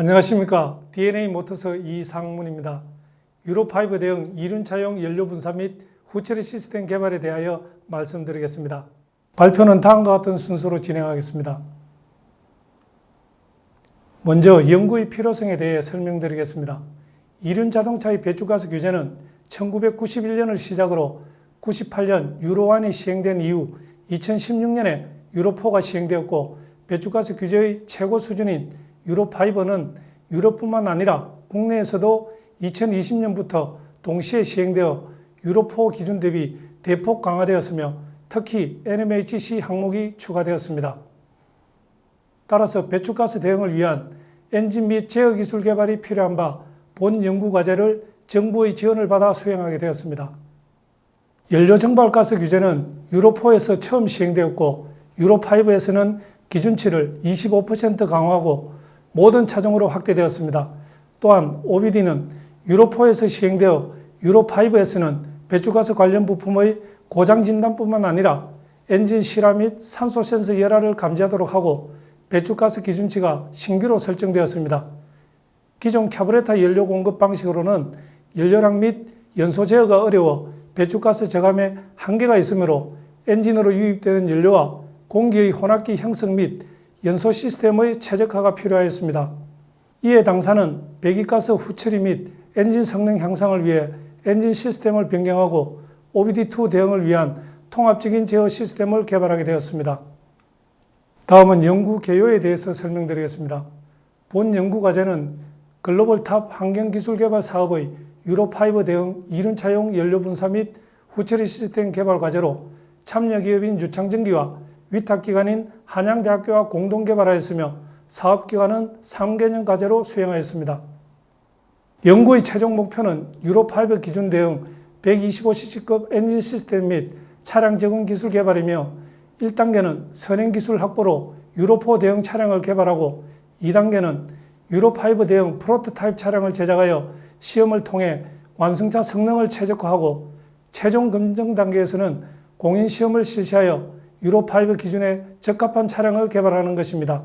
안녕하십니까. DNA 모터스 이상문입니다. 유로5 대응 이륜차용 연료 분사 및 후처리 시스템 개발에 대하여 말씀드리겠습니다. 발표는 다음과 같은 순서로 진행하겠습니다. 먼저 연구의 필요성에 대해 설명드리겠습니다. 이륜 자동차의 배출가스 규제는 1991년을 시작으로 98년 유로1이 시행된 이후 2016년에 유로4가 시행되었고 배출가스 규제의 최고 수준인 유로5는 유럽뿐만 아니라 국내에서도 2020년부터 동시에 시행되어 유로4 기준 대비 대폭 강화되었으며 특히 NMHC 항목이 추가되었습니다. 따라서 배출가스 대응을 위한 엔진 및 제어 기술 개발이 필요한 바 본 연구 과제를 정부의 지원을 받아 수행하게 되었습니다. 연료 정발가스 규제는 유로4에서 처음 시행되었고 유로5에서는 기준치를 25% 강화하고 모든 차종으로 확대되었습니다. 또한 OBD는 유로4에서 시행되어 유로5에서는 배출가스 관련 부품의 고장 진단뿐만 아니라 엔진 실화 및 산소 센서 열화를 감지하도록 하고 배출가스 기준치가 신규로 설정되었습니다. 기존 카브레타 연료 공급 방식으로는 연료량 및 연소 제어가 어려워 배출가스 저감에 한계가 있으므로 엔진으로 유입되는 연료와 공기의 혼합기 형성 및 연소 시스템의 최적화가 필요하였습니다. 이에 당사는 배기가스 후처리 및 엔진 성능 향상을 위해 엔진 시스템을 변경하고 OBD2 대응을 위한 통합적인 제어 시스템을 개발하게 되었습니다. 다음은 연구 개요에 대해서 설명드리겠습니다. 본 연구 과제는 글로벌 탑 환경 기술 개발 사업의 유로5 대응 이륜 차용 연료 분사 및 후처리 시스템 개발 과제로 참여 기업인 유창전기와 위탁기관인 한양대학교와 공동 개발하였으며 사업기간은 3개년 과제로 수행하였습니다. 연구의 최종 목표는 유로5 기준 대응 125cc급 엔진 시스템 및 차량 적응 기술 개발이며 1단계는 선행 기술 확보로 유로4 대응 차량을 개발하고 2단계는 유로5 대응 프로토타입 차량을 제작하여 시험을 통해 완성차 성능을 최적화하고 최종 검증 단계에서는 공인 시험을 실시하여 유로5 기준에 적합한 차량을 개발하는 것입니다.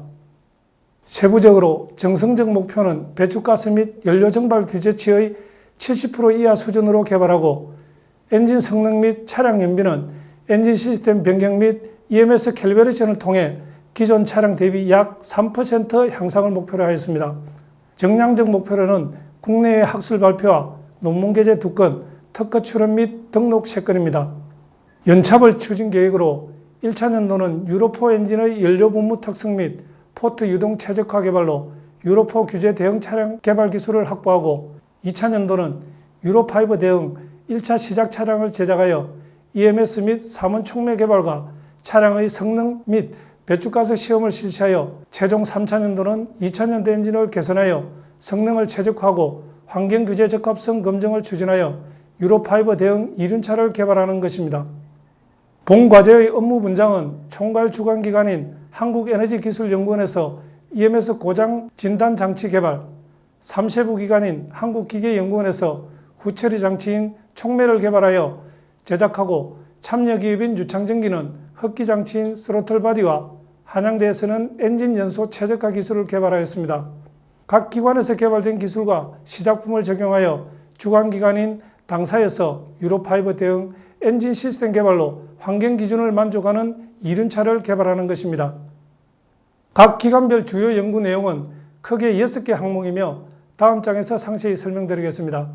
세부적으로 정성적 목표는 배출가스 및 연료 정발 규제치의 70% 이하 수준으로 개발하고 엔진 성능 및 차량 연비는 엔진 시스템 변경 및 EMS 캘리브레이션을 통해 기존 차량 대비 약 3% 향상을 목표로 하였습니다. 정량적 목표로는 국내의 학술 발표와 논문 게재 2건, 특허 출원 및 등록 3건입니다. 연착을 추진 계획으로 1차 년도는 유로4 엔진의 연료 분무 특성 및 포트 유동 최적화 개발로 유로4 규제 대응 차량 개발 기술을 확보하고 2차 년도는 유로5 대응 1차 시작 차량을 제작하여 EMS 및 사문 촉매 개발과 차량의 성능 및 배출가스 시험을 실시하여 최종 3차 년도는 2차 년도 엔진을 개선하여 성능을 최적화하고 환경 규제 적합성 검증을 추진하여 유로5 대응 이륜차를 개발하는 것입니다. 본 과제의 업무 분장은 총괄 주관 기관인 한국에너지기술연구원에서 EMS 고장 진단 장치 개발, 3세부 기관인 한국기계연구원에서 후처리 장치인 촉매를 개발하여 제작하고 참여 기업인 유창전기는 흡기 장치인 스로틀 바디와 한양대에서는 엔진 연소 최적화 기술을 개발하였습니다. 각 기관에서 개발된 기술과 시작품을 적용하여 주관 기관인 당사에서 유로5 대응 엔진 시스템 개발로 환경 기준을 만족하는 이륜차를 개발하는 것입니다. 각 기관별 주요 연구 내용은 크게 6개 항목이며 다음 장에서 상세히 설명드리겠습니다.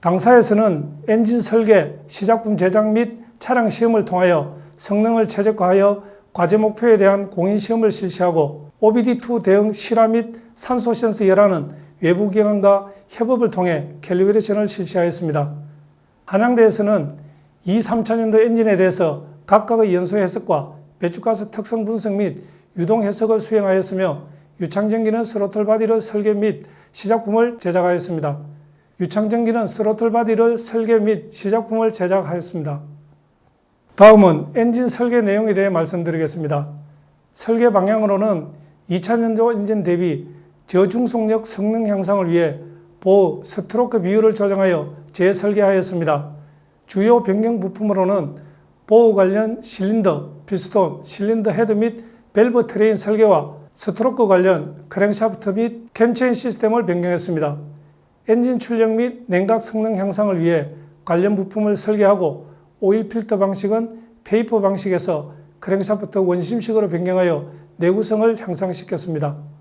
당사에서는 엔진 설계, 시작품 제작 및 차량 시험을 통하여 성능을 최적화하여 과제 목표에 대한 공인 시험을 실시하고 OBD2 대응 실화 및 산소 센서 열화는 외부 기관과 협업을 통해 캘리브레이션을 실시하였습니다. 한양대에서는 2, 3차년도 엔진에 대해서 각각의 연소 해석과 배출가스 특성 분석 및 유동 해석을 수행하였으며 유창전기는 스로틀 바디를 설계 및 시작품을 제작하였습니다. 유창전기는 스로틀 바디를 설계 및 시작품을 제작하였습니다. 다음은 엔진 설계 내용에 대해 말씀드리겠습니다. 설계 방향으로는 2차년도 엔진 대비 저중속력 성능 향상을 위해 보호 스트로크 비율을 조정하여 재설계하였습니다. 주요 변경 부품으로는 보호 관련 실린더, 피스톤, 실린더 헤드 및 밸브 트레인 설계와 스트로크 관련 크랭샤프트 및 캠체인 시스템을 변경했습니다. 엔진 출력 및 냉각 성능 향상을 위해 관련 부품을 설계하고 오일 필터 방식은 페이퍼 방식에서 크랭샤프트 원심식으로 변경하여 내구성을 향상시켰습니다.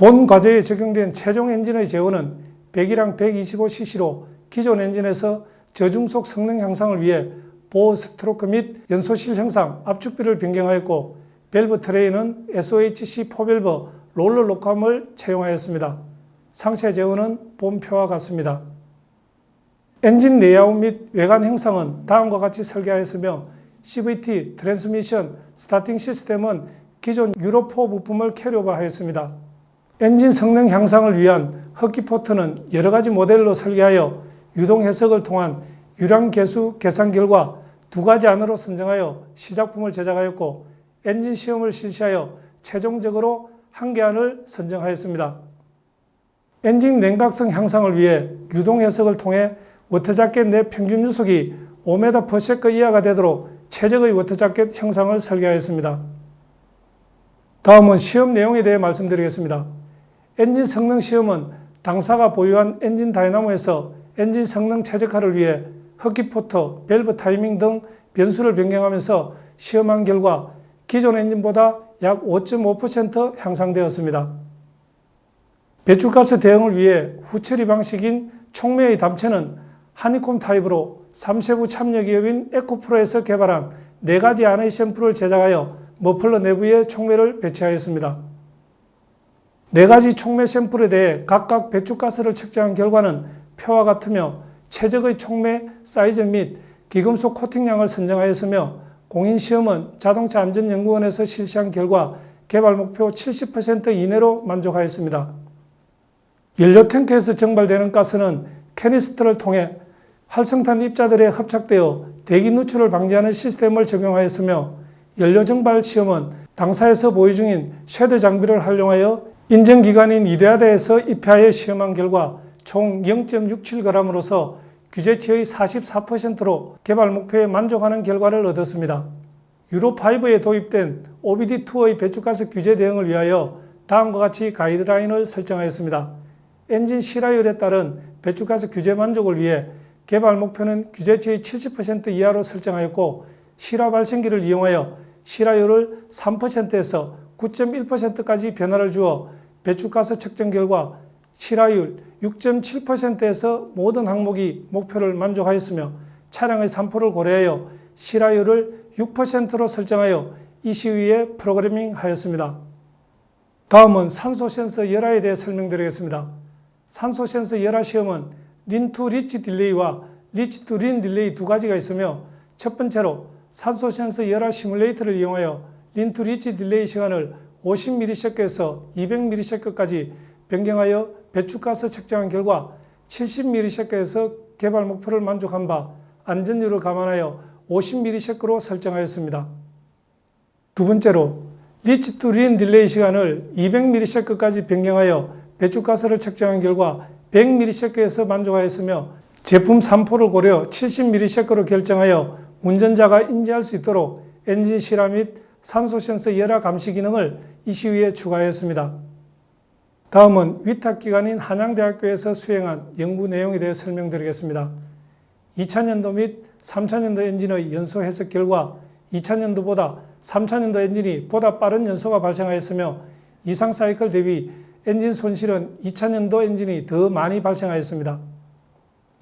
본 과제에 적용된 최종 엔진의 제어는 100이랑 125cc로 기존 엔진에서 저중속 성능 향상을 위해 보호 스트로크 및 연소실 형상 압축비를 변경하였고 밸브 트레이는 SOHC 포밸브 롤러 로커함을 채용하였습니다. 상세 제어는 본표와 같습니다. 엔진 레이아웃 및 외관 형상은 다음과 같이 설계하였으며 CVT, 트랜스미션, 스타팅 시스템은 기존 유로4 부품을 캐리오버하였습니다. 엔진 성능 향상을 위한 흡기 포트는 여러 가지 모델로 설계하여 유동 해석을 통한 유량 개수 계산 결과 두 가지 안으로 선정하여 시작품을 제작하였고 엔진 시험을 실시하여 최종적으로 한 개 안을 선정하였습니다. 엔진 냉각성 향상을 위해 유동 해석을 통해 워터자켓 내 평균 유속이 5m/s 이하가 되도록 최적의 워터자켓 형상을 설계하였습니다. 다음은 시험 내용에 대해 말씀드리겠습니다. 엔진 성능 시험은 당사가 보유한 엔진 다이나모에서 엔진 성능 최적화를 위해 흡기포터, 밸브 타이밍 등 변수를 변경하면서 시험한 결과 기존 엔진보다 약 5.5% 향상되었습니다. 배출가스 대응을 위해 후처리 방식인 촉매의 담체는 하니콤 타입으로 3세부 참여 기업인 에코프로에서 개발한 4가지 안의 샘플을 제작하여 머플러 내부에 촉매를 배치하였습니다. 4가지 촉매 샘플에 대해 각각 배출가스를 측정한 결과는 표와 같으며 최적의 촉매 사이즈 및 기금속 코팅량을 선정하였으며 공인시험은 자동차 안전연구원에서 실시한 결과 개발 목표 70% 이내로 만족하였습니다. 연료 탱크에서 증발되는 가스는 캐니스트를 통해 활성탄 입자들에 합착되어 대기 누출을 방지하는 시스템을 적용하였으며 연료 증발 시험은 당사에서 보유 중인 쉐드 장비를 활용하여 인증기관인 이데아대에서 입회하여 시험한 결과 총 0.67g으로서 규제치의 44%로 개발 목표에 만족하는 결과를 얻었습니다. 유로5에 도입된 OBD2의 배출가스 규제 대응을 위하여 다음과 같이 가이드라인을 설정하였습니다. 엔진 실화율에 따른 배출가스 규제 만족을 위해 개발 목표는 규제치의 70% 이하로 설정하였고 실화 발생기를 이용하여 실화율을 3%에서 9.1%까지 변화를 주어 배출가스 측정 결과 실화율 6.7%에서 모든 항목이 목표를 만족하였으며 차량의 산포를 고려하여 실화율을 6%로 설정하여 이 시위에 프로그래밍 하였습니다. 다음은 산소 센서 열화에 대해 설명드리겠습니다. 산소 센서 열화 시험은 린투 리치 딜레이와 리치 투 린 딜레이 두 가지가 있으며 첫 번째로 산소 센서 열화 시뮬레이터를 이용하여 린투 리치 딜레이 시간을 50ms에서 200ms까지 변경하여 배출가스 측정한 결과 70ms에서 개발 목표를 만족한 바 안전율을 감안하여 50ms로 설정하였습니다. 두 번째로 리치 투 린 딜레이 시간을 200ms까지 변경하여 배출가스를 측정한 결과 100ms에서 만족하였으며 제품 산포를 고려 70ms로 결정하여 운전자가 인지할 수 있도록 엔진 실화 및 산소 센서 열화 감시 기능을 이 시위에 추가했습니다. 다음은 위탁기관인 한양대학교에서 수행한 연구 내용에 대해 설명드리겠습니다. 2000년도 및 3000년도 엔진의 연소 해석 결과 2000년도보다 3000년도 엔진이 보다 빠른 연소가 발생하였으며 이상 사이클 대비 엔진 손실은 2000년도 엔진이 더 많이 발생하였습니다.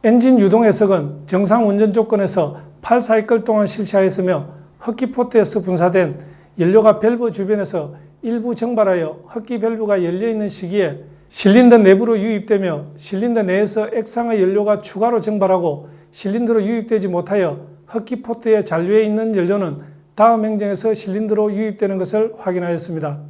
엔진 유동 해석은 정상 운전 조건에서 8사이클 동안 실시하였으며 흡기포트에서 분사된 연료가 밸브 주변에서 일부 증발하여 흡기 밸브가 열려있는 시기에 실린더 내부로 유입되며 실린더 내에서 액상의 연료가 추가로 증발하고 실린더로 유입되지 못하여 흡기 포트의 잔류에 있는 연료는 다음 행정에서 실린더로 유입되는 것을 확인하였습니다.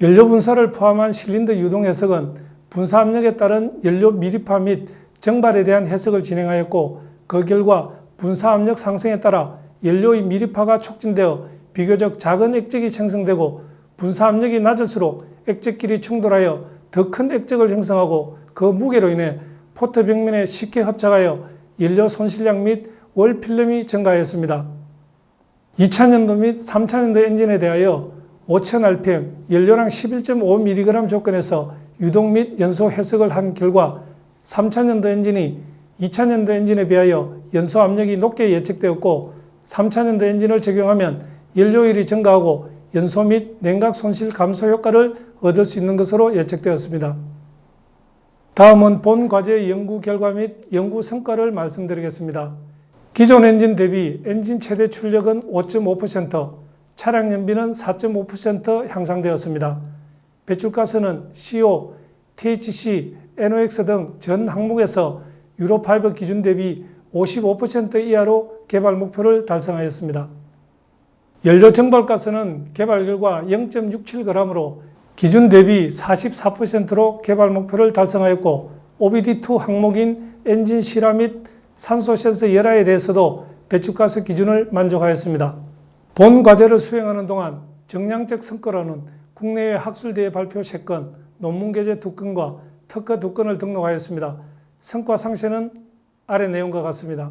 연료 분사를 포함한 실린더 유동 해석은 분사 압력에 따른 연료 미립화 및 증발에 대한 해석을 진행하였고 그 결과 분사 압력 상승에 따라 연료의 미립화가 촉진되어 비교적 작은 액적이 생성되고 분사 압력이 낮을수록 액적끼리 충돌하여 더 큰 액적을 형성하고 그 무게로 인해 포트 벽면에 쉽게 합착하여 연료 손실량 및 월 필름이 증가하였습니다. 2000년도 및 3000년도 엔진에 대하여 5000rpm 연료량 11.5mg 조건에서 유동 및 연소 해석을 한 결과 3000년도 엔진이 2000년도 엔진에 비하여 연소 압력이 높게 예측되었고 3000년도 엔진을 적용하면 연료율이 증가하고 연소 및 냉각 손실 감소 효과를 얻을 수 있는 것으로 예측되었습니다. 다음은 본 과제의 연구 결과 및 연구 성과를 말씀드리겠습니다. 기존 엔진 대비 엔진 최대 출력은 5.5%, 차량 연비는 4.5% 향상되었습니다. 배출가스는 CO, THC, NOx 등 전 항목에서 유로5 기준 대비 55% 이하로 개발 목표를 달성하였습니다. 연료 증발가스는 개발 결과 0.67g으로 기준 대비 44%로 개발 목표를 달성하였고 OBD2 항목인 엔진 실화 및 산소 센서 열화에 대해서도 배출가스 기준을 만족하였습니다. 본 과제를 수행하는 동안 정량적 성과로는 국내외 학술대회 발표 3건, 논문 게재 2건과 특허 2건을 등록하였습니다. 성과 상세는 아래 내용과 같습니다.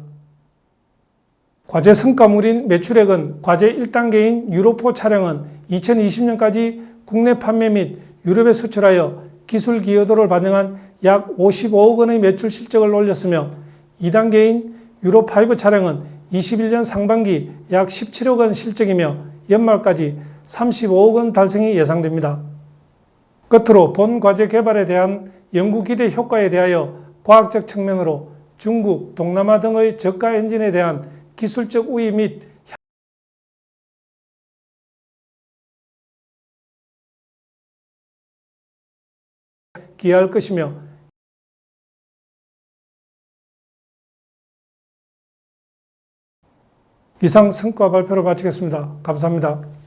과제 성과물인 매출액은 과제 1단계인 유로4 차량은 2020년까지 국내 판매 및 유럽에 수출하여 기술 기여도를 반영한 약 55억 원의 매출 실적을 올렸으며 2단계인 유로5 차량은 21년 상반기 약 17억 원 실적이며 연말까지 35억 원 달성이 예상됩니다. 끝으로 본 과제 개발에 대한 연구 기대 효과에 대하여 과학적 측면으로 중국, 동남아 등의 저가 엔진에 대한 기술적 우위 및 기여할 것이며 이상 성과 발표를 마치겠습니다. 감사합니다.